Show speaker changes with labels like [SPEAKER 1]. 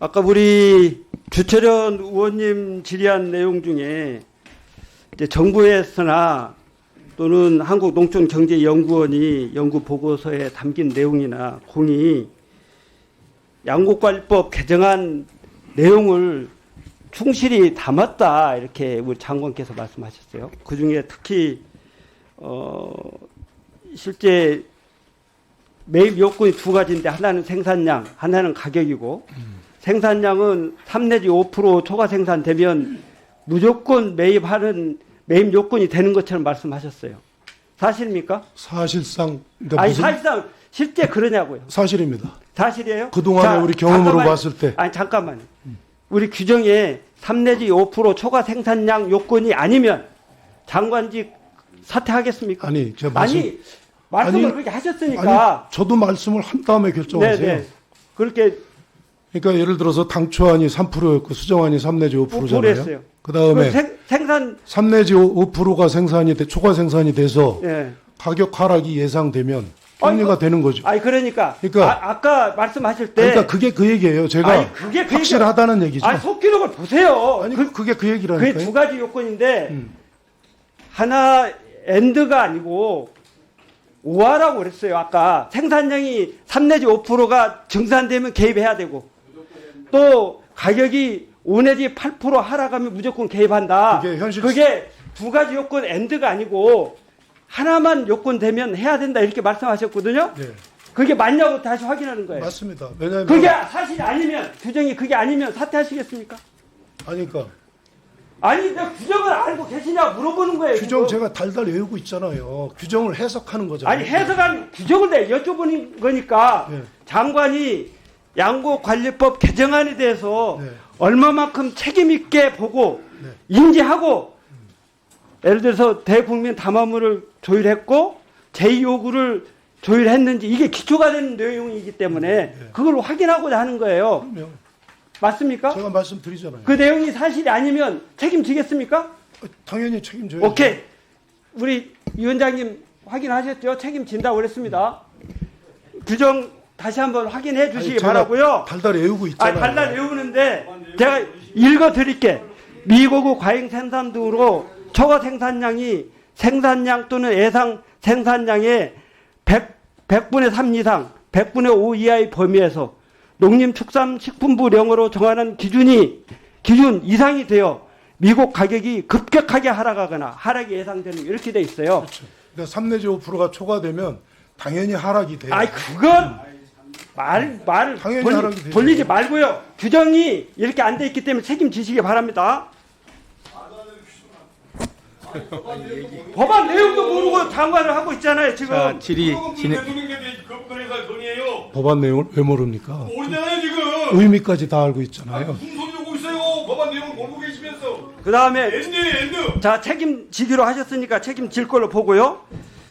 [SPEAKER 1] 아까 우리 주철현 의원님 질의한 내용 중에 정부에서나 또는 한국농촌경제연구원이 연구 보고서에 담긴 내용이나 공이 양곡관리법 개정안 내용을 충실히 담았다 이렇게 우리 장관께서 말씀하셨어요. 그 중에 특히 어 실제 매입 요건이 두 가지인데 하나는 생산량, 하나는 가격이고 생산량은 3 내지 5% 초과 생산되면 무조건 매입하는 매입 요건이 되는 것처럼 말씀하셨어요. 사실입니까?
[SPEAKER 2] 사실상 그러니까
[SPEAKER 1] 아니
[SPEAKER 2] 무슨
[SPEAKER 1] 사실상 실제 그러냐고요.
[SPEAKER 2] 사실입니다.
[SPEAKER 1] 사실이에요?
[SPEAKER 2] 그동안에
[SPEAKER 1] 자,
[SPEAKER 2] 우리 경험으로
[SPEAKER 1] 잠깐만요.
[SPEAKER 2] 봤을 때
[SPEAKER 1] 아니 잠깐만요. 우리 규정에 3 내지 5% 초과 생산량 요건이 아니면 장관직 사퇴하겠습니까?
[SPEAKER 2] 아니 제가 말씀
[SPEAKER 1] 아니 말씀을
[SPEAKER 2] 아니,
[SPEAKER 1] 그렇게 하셨으니까
[SPEAKER 2] 아니 저도 말씀을 한 다음에 결정하세요.
[SPEAKER 1] 네네 그렇게
[SPEAKER 2] 그러니까 예를 들어서 당초안이 3%였고 수정안이 3 내지 5%잖아요.
[SPEAKER 1] 그랬어요.
[SPEAKER 2] 그 다음에
[SPEAKER 1] 그 생, 생산
[SPEAKER 2] 3 내지 5%가 생산이 돼, 초과 생산이 돼서
[SPEAKER 1] 예.
[SPEAKER 2] 가격 하락이 예상되면 합리가
[SPEAKER 1] 아니,
[SPEAKER 2] 되는 거죠.
[SPEAKER 1] 아니 그러니까,
[SPEAKER 2] 그러니까-
[SPEAKER 1] 아, 까 말씀하실 때
[SPEAKER 2] 그러니까 그게 그 얘기예요. 제가
[SPEAKER 1] 아니, 그게 그
[SPEAKER 2] 확실하다는 얘기 죠.
[SPEAKER 1] 아니 속기록을 보세요.
[SPEAKER 2] 아니
[SPEAKER 1] 그,
[SPEAKER 2] 그, 게그
[SPEAKER 1] 그게
[SPEAKER 2] 얘기라니까요.
[SPEAKER 1] 두 가지 요건인데
[SPEAKER 2] 음.
[SPEAKER 1] 하나 엔드가 아니고 오하라고 그랬어요. 아까 생산량이 3 내지 5%가 증산되면 개입해야 되고 또 가격이 5 내지 8% 하락하면 무조건 개입한다.
[SPEAKER 2] 그게 현실-
[SPEAKER 1] 그게 두 가지 요건 엔드가 아니고 하나만 요건 되면 해야 된다 이렇게 말씀하셨거든요.
[SPEAKER 2] 네,
[SPEAKER 1] 그게 맞냐고 다시 확인하는 거예요.
[SPEAKER 2] 맞습니다. 왜냐하면
[SPEAKER 1] 그게 사실이 아니면 규정이 그게 아니면 사퇴하시겠습니까?
[SPEAKER 2] 아니 그러니까
[SPEAKER 1] 아니 내 규정을 알고 계시냐 물어보는 거예요.
[SPEAKER 2] 규정
[SPEAKER 1] 지금.
[SPEAKER 2] 제가 달달 외우고 있잖아요. 규정을 해석하는 거잖아요.
[SPEAKER 1] 아니 해석한 규정을 내 여쭤보는 거니까
[SPEAKER 2] 네.
[SPEAKER 1] 장관이 양곡관리법 개정안에 대해서
[SPEAKER 2] 네.
[SPEAKER 1] 얼마만큼 책임 있게 보고
[SPEAKER 2] 네.
[SPEAKER 1] 인지하고 예를 들어서 대국민 담화문을 조율했고 제2요구를 조율했는지 이게 기초가 되는 내용이기 때문에
[SPEAKER 2] 네.
[SPEAKER 1] 그걸 확인하고자 하는 거예요.
[SPEAKER 2] 그럼요.
[SPEAKER 1] 맞습니까?
[SPEAKER 2] 제가 말씀드리잖아요.
[SPEAKER 1] 그 내용이 사실이 아니면 책임지겠습니까?
[SPEAKER 2] 당연히 책임져요.
[SPEAKER 1] 오케이. 우리 위원장님 확인하셨죠? 책임진다고 그랬습니다. 규정 다시 한번 확인해 주시기 바라고요.
[SPEAKER 2] 달달 외우고
[SPEAKER 1] 아,
[SPEAKER 2] 있잖아요.
[SPEAKER 1] 달달 외우는데 제가 읽어 드릴게. 미고구 과잉 생산 등으로 초과 생산량이 생산량 또는 예상 생산량의 100, 100 분의 3 이상, 100분의 5 이하의 범위에서 농림축산식품부령으로 정하는 기준이 기준 이상이 되어 미국 가격이 급격하게 하락하거나 하락이 예상되는 이렇게 돼 있어요.
[SPEAKER 2] 그렇죠. 그러니까 3 내지 5%가 초과되면 당연히 하락이 돼요.
[SPEAKER 1] 아이 그건 말, 말
[SPEAKER 2] 당연히 되죠.
[SPEAKER 1] 돌리지 말고요. 규정이 이렇게 안 돼 있기 때문에 책임지시기 바랍니다. 법안 내용도 모르고 장관을 하고 있잖아요 지금.
[SPEAKER 3] 자, 질의 진행.
[SPEAKER 2] 법안 내용을 왜 모릅니까?
[SPEAKER 4] 모르잖아요 지금.
[SPEAKER 2] 의미까지 다 알고 있잖아요.
[SPEAKER 4] 무슨 소리 하고 있어요? 법안 내용을 모르고 계시면서.
[SPEAKER 1] 그 다음에
[SPEAKER 4] 엔드 엔드.
[SPEAKER 1] 자 책임지기로 하셨으니까 책임질 걸로 보고요.